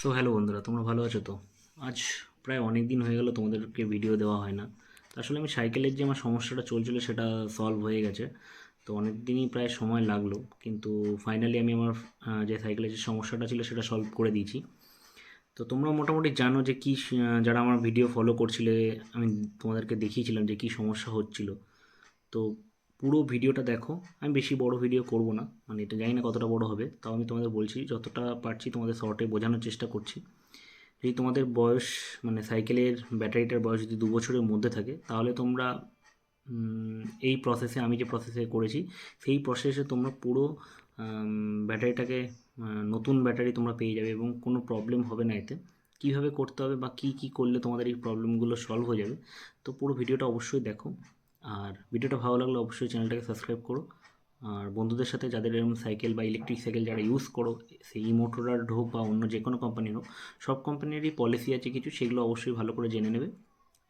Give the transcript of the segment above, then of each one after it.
So hello বন্ধুরা, তোমরা ভালো আছো তো? আজ প্রায় অনেক দিন হয়ে গেল তোমাদেরকে ভিডিও দেওয়া হয় না। আসলে আমি সাইকেলের যে আমার সমস্যাটা চলছিল সেটা সলভ হয়ে গেছে। তো অনেক দিনই প্রায় সময় লাগল, কিন্তু ফাইনালি আমি আমার যে সাইকেলের যে সমস্যাটা ছিল সেটা সলভ করে দিয়েছি। তো তোমরা মোটামুটি জানো যে কী যারা আমার ভিডিও ফলো করছিলে, আমি তোমাদেরকে দেখিয়েছিলাম যে কী সমস্যা হচ্ছিল। তো পুরো ভিডিওটা দেখো। আমি বেশি বড় ভিডিও করব না মানে এটা জানি না কতটা বড় হবে, তাও আমি তোমাদের বলছি, যতটা পারছি তোমাদের শর্টে বোঝানোর চেষ্টা করছি। যদি তোমাদের বয়স মানে সাইকেলের ব্যাটারিটার বয়স যদি দু বছরের মধ্যে থাকে, তাহলে তোমরা এই প্রসেসে আমি যে প্রসেসে করেছি, সেই প্রসেসে তোমরা পুরো ব্যাটারিটাকে নতুন ব্যাটারি তোমরা পেয়ে যাবে এবং কোনো প্রবলেম হবে না এতে। কীভাবে করতে হবে বা কী কী করলে তোমাদের এই প্রবলেমগুলো সলভ হয়ে যাবে, তো পুরো ভিডিওটা অবশ্যই দেখো। আর ভিডিওটা ভালো লাগলে অবশ্যই চ্যানেলটাকে সাবস্ক্রাইব করো। আর বন্ধুদের সাথে যাদের এরকম সাইকেল বা ইলেকট্রিক সাইকেল যারা ইউজ করো, সেই ই মোটরার হোক বা অন্য যে কোনো কোম্পানির হোক, সব কোম্পানিরই পলিসি আছে কিছু, সেগুলো অবশ্যই ভালো করে জেনে নেবে।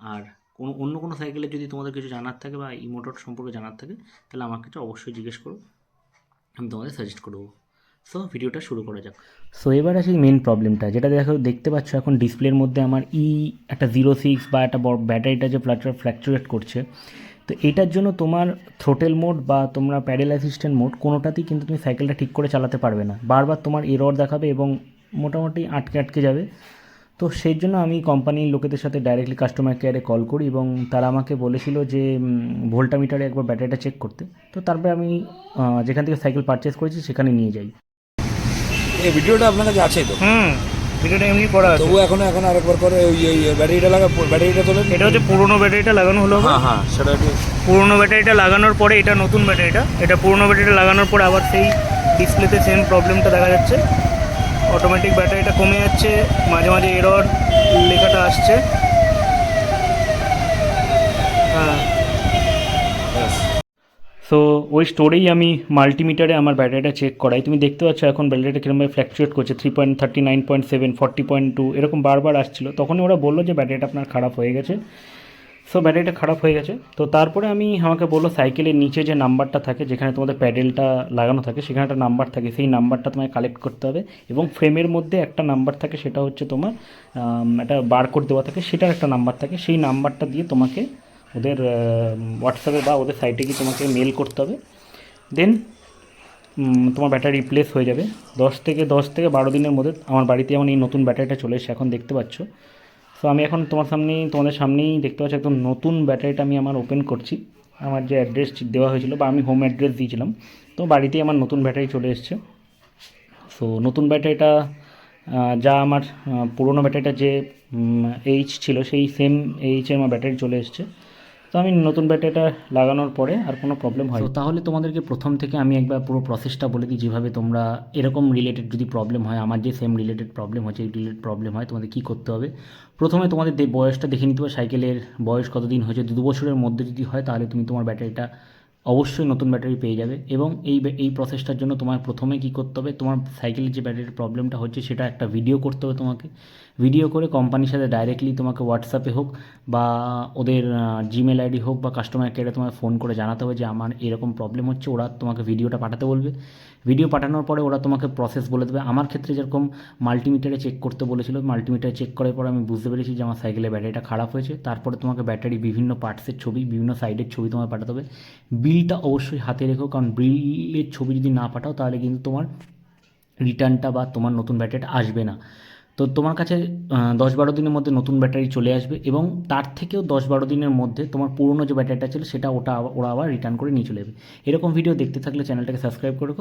আর কোনো, অন্য কোনো সাইকেলের যদি তোমাদের কিছু জানার থাকে বা ই মোটর সম্পর্কে জানার থাকে, তাহলে আমার কাছে অবশ্যই জিজ্ঞেস করো। আমি তোমাদের সাজেস্ট করব। সো ভিডিওটা শুরু করা যাক। সো এবার আসি মেন প্রবলেমটা যেটা দেখো, দেখতে পাচ্ছ এখন ডিসপ্লের মধ্যে আমার ই একটা জিরো সিক্স বা একটা ব্যাটারিটা যে ফ্ল্যাকচুয়েট করছে তো এটার জন্য তোমার থ্রোটেল মোড বা তোমরা প্যাডেল অ্যাসিস্ট্যান্ট মোড কোনোটাতেই কিন্তু তুমি সাইকেলটা ঠিক করে চালাতে পারবে না। বারবার তোমার এরর দেখাবে এবং মোটামুটি আটকে আটকে যাবে। তো সেই জন্য আমি কোম্পানির লোকেদের সাথে ডাইরেক্টলি কাস্টমার কেয়ারে কল করি এবং তারা আমাকে বলেছিল যে ভোল্টামিটারে একবার ব্যাটারিটা চেক করতে। তো তারপরে আমি যেখান থেকে সাইকেল পারচেস করেছি সেখানে নিয়ে যাই। এই ভিডিওটা আপনার কাছে আছে তো? হুম। ভিডিওটা এমনি করা আছে। তবু এখন এখন আরেকবার করে ওই ওই ব্যাটারিটা লাগা ব্যাটারিটা তোলে এটা হচ্ছে পুরনো ব্যাটারিটা লাগানো হলো হ্যাঁ হ্যাঁ সেটা পুরোনো ব্যাটারিটা লাগানোর পরে এটা নতুন ব্যাটারিটা। এটা পুরনো ব্যাটারিটা লাগানোর পরে আবার সেই ডিসপ্লেতে সেম প্রবলেমটা দেখা যাচ্ছে। অটোমেটিক ব্যাটারিটা কমে যাচ্ছে মাঝে মাঝে এরর লেখাটা আসছে হ্যাঁ ব্যাস। সো ওই স্টোরেই আমি মাল্টিমিটারে আমার ব্যাটারিটা চেক করাই। তুমি দেখতে পাচ্ছ এখন ব্যাটারিটা কীরকমভাবে ফ্ল্যাকচুয়েট করছে। Three point thirty nine point seven forty point two এরকম বারবার আসছিল। তখনই ওরা বলল যে ব্যাটারিটা আপনার খারাপ হয়ে গেছে। সো ব্যাটারিটা খারাপ হয়ে গেছে। তো তারপরে আমি আমাকে বলল সাইকেলের নিচে যে নাম্বারটা থাকে, যেখানে তোমাদের প্যাডেলটা লাগানো থাকে, সেখানে একটা নাম্বার থাকে। সেই নাম্বারটা তোমায় কালেক্ট করতে হবে এবং ফ্রেমের মধ্যে একটা নাম্বার থাকে, সেটা হচ্ছে তোমার একটা বারকোড দেওয়া থাকে, সেটার একটা নাম্বার থাকে। সেই নাম্বারটা দিয়ে তোমাকে ওদের হোয়াটসঅ্যাপে বা ওদের সাইটে গিয়ে তোমাকে মেল করতে হবে। দেন তোমার ব্যাটারি রিপ্লেস হয়ে যাবে। দশ থেকে দশ থেকে বারো দিনের মধ্যে আমার বাড়িতে যেমন এই নতুন ব্যাটারিটা চলে এসেছে, এখন দেখতে পাচ্ছ। সো আমি এখন তোমার সামনেই, তোমাদের সামনেই দেখতে পাচ্ছি একদম নতুন ব্যাটারিটা আমি আমার ওপেন করছি। আমার যে অ্যাড্রেস দেওয়া হয়েছিল বা আমি হোম অ্যাড্রেস দিয়েছিলাম, তো বাড়িতেই আমার নতুন ব্যাটারি চলে এসেছে। সো নতুন ব্যাটারিটা যা আমার পুরোনো ব্যাটারিটা যে এইচ ছিল, সেই সেম এইচের আমার ব্যাটারি চলে এসেছে। তো আমি নতুন ব্যাটারিটা লাগানোর পরে আর কোনো প্রবলেম হয় তো তাহলে তোমাদেরকে প্রথম থেকে আমি একবার পুরো প্রসেসটা বলে দিই যেভাবে তোমরা এরকম রিলেটেড যদি প্রবলেম হয় আমার যে সেম রিলেটেড প্রবলেম হচ্ছে এই রিলেটেড প্রবলেম হয় তোমাদের কী করতে হবে? প্রথমে তোমাদের দে- বয়সটা দেখে নিতে হবে সাইকেলের বয়স কতদিন হয়েছে দু বছরের মধ্যে যদি হয় তাহলে তুমি তোমার ব্যাটারিটা অবশ্যই নতুন ব্যাটারি পেয়ে যাবে এবং এই এই প্রসেসটার জন্য তোমার প্রথমে কি করতে হবে, তোমার সাইকেলের যে ব্যাটারির প্রবলেমটা হচ্ছে সেটা একটা ভিডিও করতে হবে তোমাকে। ভিডিও করে কোম্পানির সাথে ডাইরেক্টলি তোমাকে হোয়াটসঅ্যাপে হোক বা ওদের জিমেল আইডি হোক বা কাস্টমার কেয়ারে তোমায় ফোন করে জানাতে হবে যে আমার এরকম প্রবলেম হচ্ছে, ওরা তোমাকে ভিডিওটা পাঠাতে বলবে। ভিডিও পাঠানোর পরে ওরা তোমাকে প্রসেস বলে দেবে। আমার ক্ষেত্রে যেরকম মাল্টিমিটারে চেক করতে বলেছিল মাল্টিমিটারে চেক করার পর আমি বুঝতে পেরেছি যে আমার সাইকেলের ব্যাটারিটা খারাপ হয়েছে। তারপরে তোমাকে ব্যাটারি বিভিন্ন পার্টসের ছবি, বিভিন্ন সাইডের ছবি তোমায় পাঠাতে হবে। বিলটা অবশ্যই হাতে রেখো, কারণ বিলের ছবি যদি না পাঠাও, তাহলে কিন্তু তোমার রিটার্নটা বা তোমার নতুন ব্যাটারিটা আসবে না। তো তোমার কাছে দশ বারো দিনের মধ্যে নতুন ব্যাটারি চলে আসবে এবং তার থেকেও দশ বারো দিনের মধ্যে তোমার পুরনো যে ব্যাটারিটা ছিল, সেটা ওটা ওরা আবার রিটার্ন করে নিয়ে চলে যাবে। এরকম ভিডিও দেখতে থাকলে চ্যানেলটাকে সাবস্ক্রাইব করে